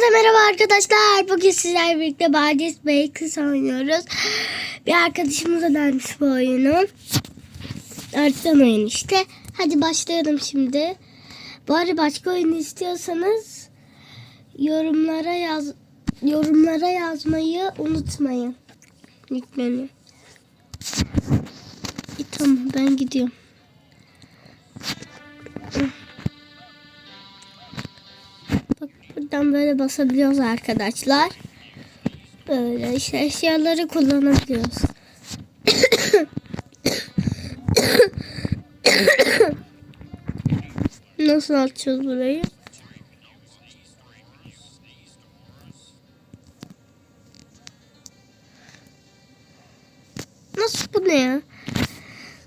Hepinize merhaba arkadaşlar. Bugün sizlerle birlikte Bardis Bakers oynuyoruz. Bir arkadaşımıza dermiş bu oyunu. Arttan oyun işte. Hadi başlayalım şimdi. Bari başka oyun istiyorsanız yorumlara yaz yorumlara yazmayı unutmayın. Lütfen. E, tamam ben gidiyorum. Buradan böyle basabiliyoruz arkadaşlar. Böyle işte eşyaları kullanabiliyoruz. Nasıl açacağız burayı? Nasıl bu ne ya?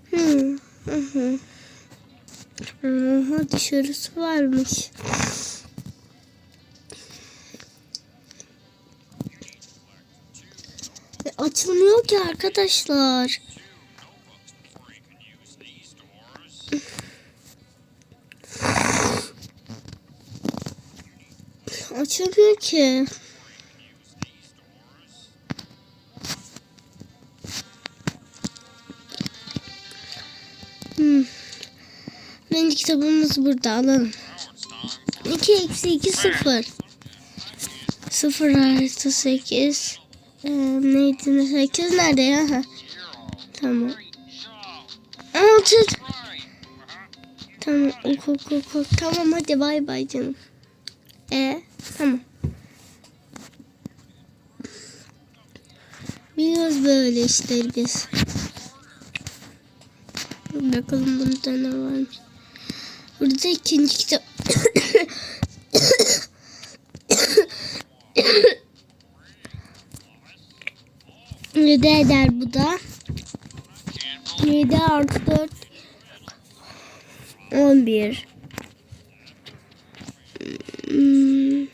Hmm. Hı hı. Aha dışarısı varmış. Açılmıyor ki arkadaşlar. Açılmıyor ki. Hmm. Bence kitabımız burada alalım. 2 eksi 2 0. 0 artı 8. Ee, neydi? 8 nerede ya? Ha. Tamam. 6. Tamam. Ok ok ok ok. Tamam hadi bay bay canım. E tamam. Biliyoruz böyle işleri biz. Bakalım bunda ne varmış. Burada ikinci kitap. Yedi eder bu da. Yedi artı dört. On bir. Hmm.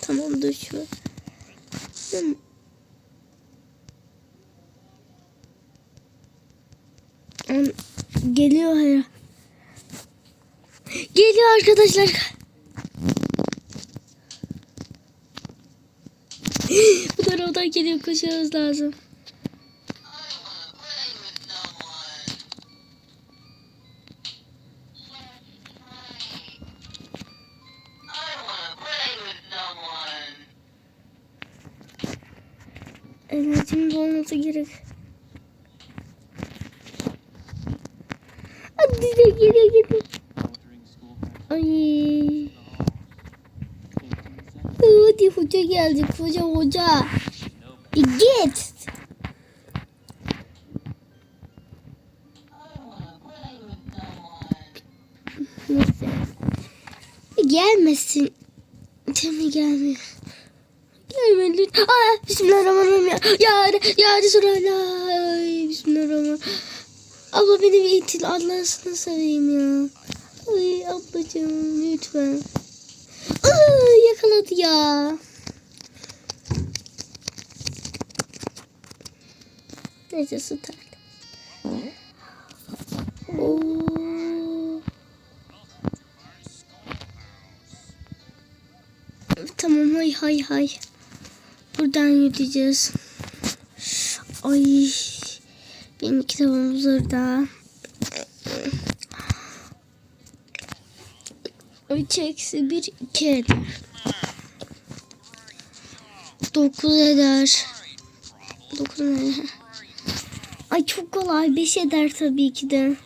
Tamam dur şu. Hmm. Geliyor ya. Geliyor arkadaşlar. Bu taraftan geliyor koşmamız lazım. Enerjimiz olması gerek. Hadi geliyor geliyor. Ay. Hadi hoca geldi. Hoca hoca. E git. Neyse. E gelmesin. Tabii gelmiyor. Gelme lütfen. Aa, Bismillahirrahmanirrahim ya. Ya, ya Resulallah. Ay, Bismillahirrahmanirrahim. Abla beni bir itin Allah'ını seveyim ya. Ay ablacığım lütfen. Aa, yakaladı ya. Neyse. Oo. Tamam hay hay hay. Buradan yürüyeceğiz. Ay. Benim kitabımız orada. Üç eksi bir iki eder. Dokuz eder. Dokuz eder. Ay çok kolay. Beş eder tabii ki de.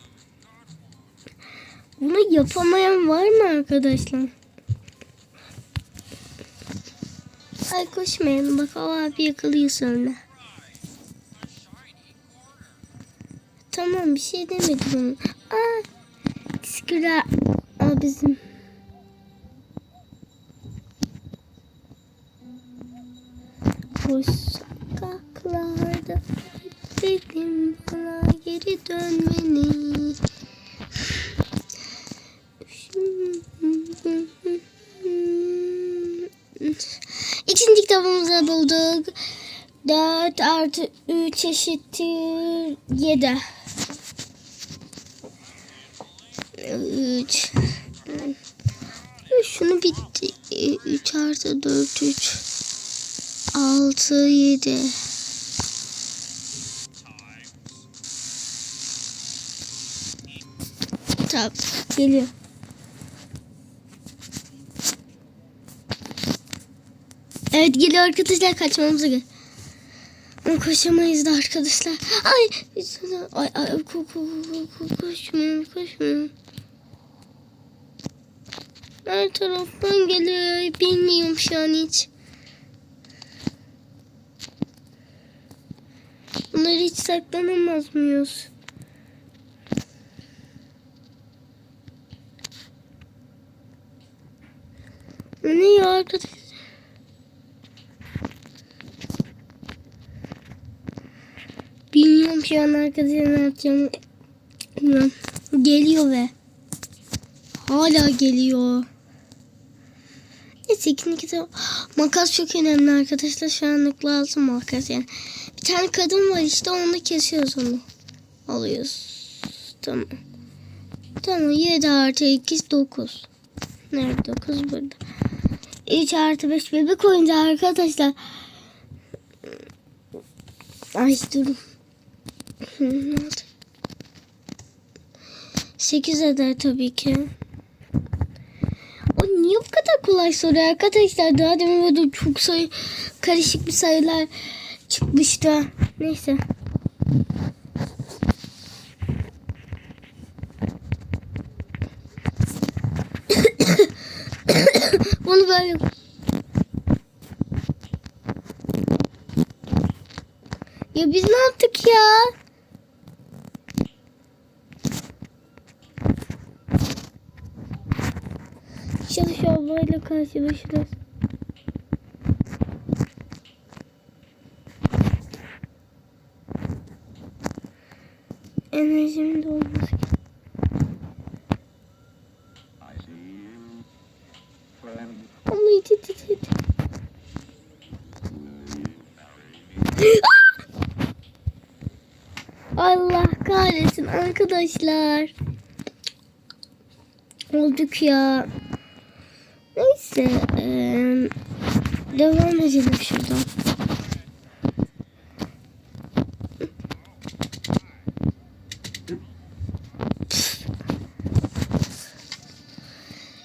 Bunu yapamayan var mı arkadaşlar? Ay koşmayalım bak o abi yakalıyor sonra. Tamam bir şey demedim. Aa, Aa, bizim. Boş sokaklarda dedim bana geri dönmeni. İkinci kitabımızı bulduk. 4 artı 3 eşittir 7. 3 Şunu bir 3 artı 4 3 6 7 Tamam geliyor. Evet geliyor arkadaşlar kaçmamıza gel. Ama koşamayız da arkadaşlar. Ay ay ay ko ko ko ko koşmayın koşmayın. Her taraftan geliyor. Bilmiyorum şu an hiç. Bunları hiç saklanamaz mıyız? Ne ya arkadaş? Bilmiyorum şu an arkadaşlar ne yapacağım. Geliyor ve hala geliyor. Neyse ikinci kitap. Makas çok önemli arkadaşlar. Şu anlık lazım makas yani. Bir tane kadın var işte onu kesiyoruz onu. Alıyoruz. Tamam. Tamam 7 artı 2 9. Nerede 9 burada. 3 artı 5 bebek oyuncağı arkadaşlar. Ay durun. 8 eder tabii ki. O niye bu kadar kolay soruyor arkadaşlar? Daha demin böyle çok sayı karışık bir sayılar çıkmıştı. Neyse. Bunu böyle Ya biz ne yaptık ya? Şu ablayla karşılaşırız. Enerjimin de arkadaşlar. Olduk ya. Neyse. eee, devam edelim şuradan.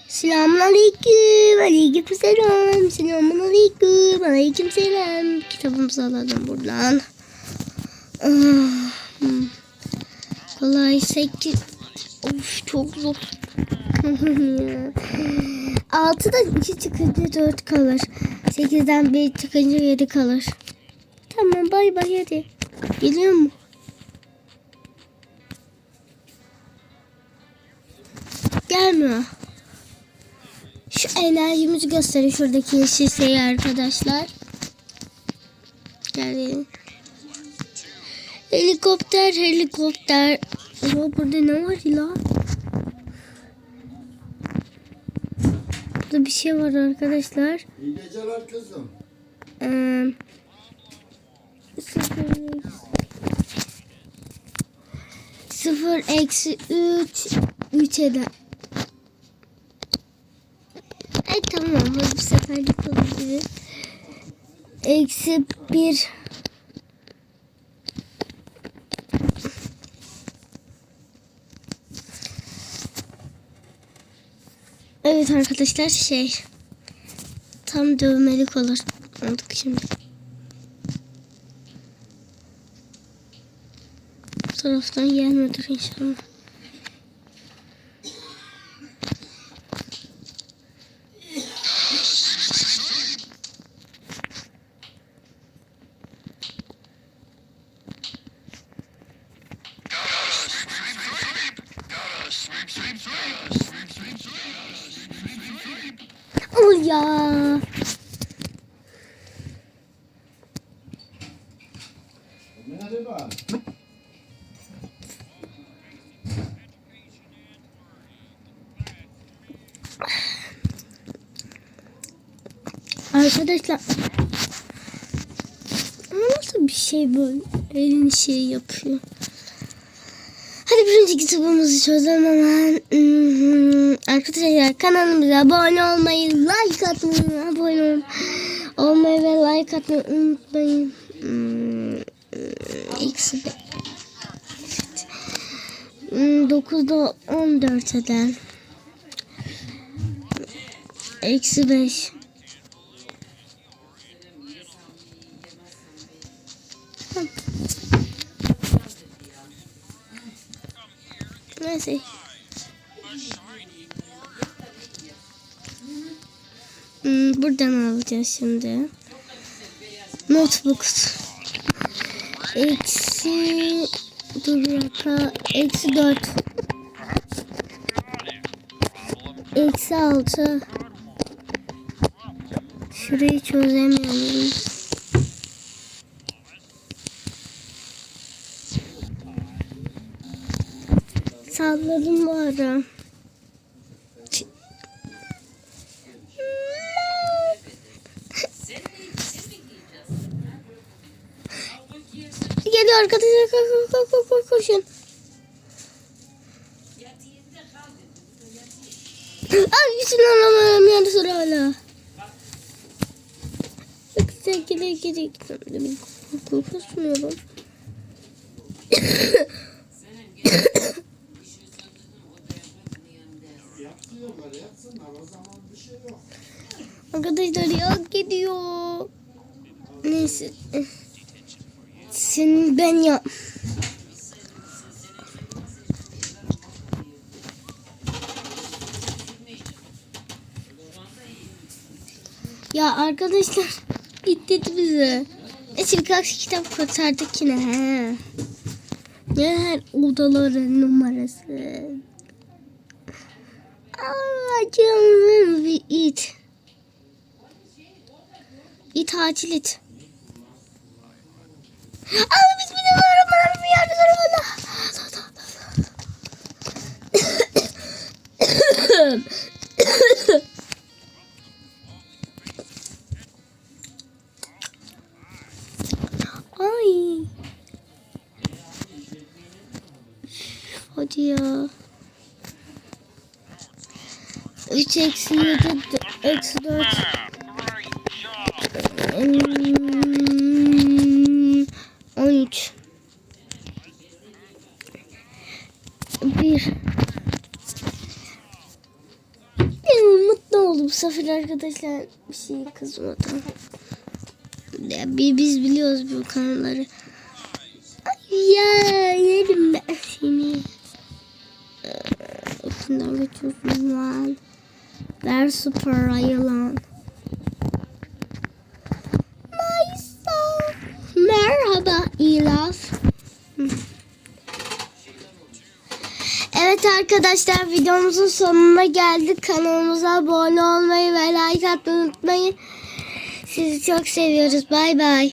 Selamun aleyküm. Aleyküm selam. Selamun aleyküm. Aleyküm selam. Kitabımızı alalım buradan. Ah, Kolay sekiz. Of çok zor. Altıdan iki çıkınca dört kalır. Sekizden bir çıkınca yedi kalır. Tamam bay bay hadi. Geliyor mu? Gelmiyor. Şu enerjimizi gösterin şuradaki yeşil şeyi arkadaşlar. Gelin. Helikopter, helikopter. Ama burada ne var ya? Burada bir şey var arkadaşlar. İyi geceler kızım. Ee, sıfır, eksi üç, üç eder. Ay tamam hadi bu seferlik olabilir. Eksi bir. Evet arkadaşlar şey tam dövmelik olur. Olduk şimdi. Bu taraftan gelmiyordur inşallah. Oh ya. Merhaba. Arkadaşlar. Nasıl bir şey böyle? Elin şey yapıyor. Hadi birinci kitabımızı çözelim hemen. Hmm, arkadaşlar kanalımıza abone olmayı, like atmayı, abone ol- olmayı ve like atmayı unutmayın. Eksi be. Hmm, 9'da 14 eder. Eksi 5. Neyse. Hmm, buradan alacağız şimdi. Notebook. Eksi dur dakika. Eksi dört. Eksi altı. Şurayı çözemiyorum. Salladım bu ara. Ç- Geliyor arkadaşlar koş koş koş koş koşun. Ay bütün anlamıyorum yani hala. Çok güzel geliyor geliyor. Ben korkutmuyorum. Arkadaşlar ya gidiyor. Neyse. Senin ben ya. Ya arkadaşlar gitti bize. Neyse birkaç kitap kurtardık yine. He. Her odaların numarası. Aa canım bir it. İt acil it. Abi eksi 4 Hmm, 13 1 Benim mutlu oldum bu sefer arkadaşlar bir şey kızmadan. Ya, bi- biz biliyoruz bu kanalları. Ay ya yerim ben seni. Ee, İçinden geçiyorsun lan. Ver süper ayılan. Nice. Merhaba İlaf. Evet arkadaşlar videomuzun sonuna geldik. Kanalımıza abone olmayı ve like atmayı unutmayın. Sizi çok seviyoruz. Bay bay.